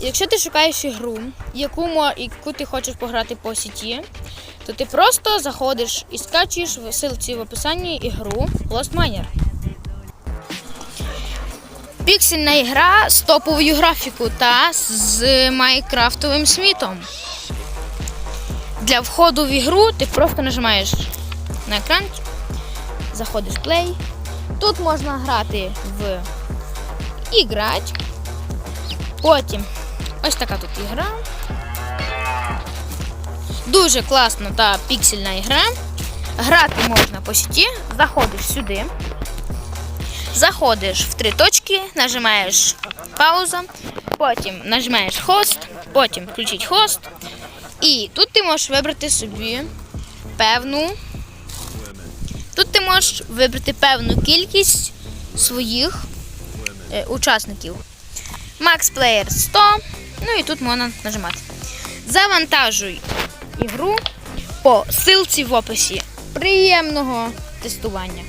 Якщо ти шукаєш ігру, яку, яку ти хочеш пограти по сіті, то ти просто заходиш і скачуєш в ссылці в описанні ігру Lost Miner. Піксельна ігра з топовою графікою та з майкрафтовим світом. Для входу в ігру ти просто нажимаєш на екран, заходиш в плей. Тут можна грати в іграть. Потім ось така тут ігра. Дуже класна та піксельна ігра. Грати можна по сіті. Заходиш сюди. Заходиш в три точки, нажимаєш пауза, потім нажимаєш хост, потім включить хост. І тут ти можеш вибрати собі певну. Тут ти можеш вибрати певну кількість своїх е, учасників. Max Player 100. Ну і тут можна нажимати. Завантажуй ігру по силці в описі. Приємного тестування!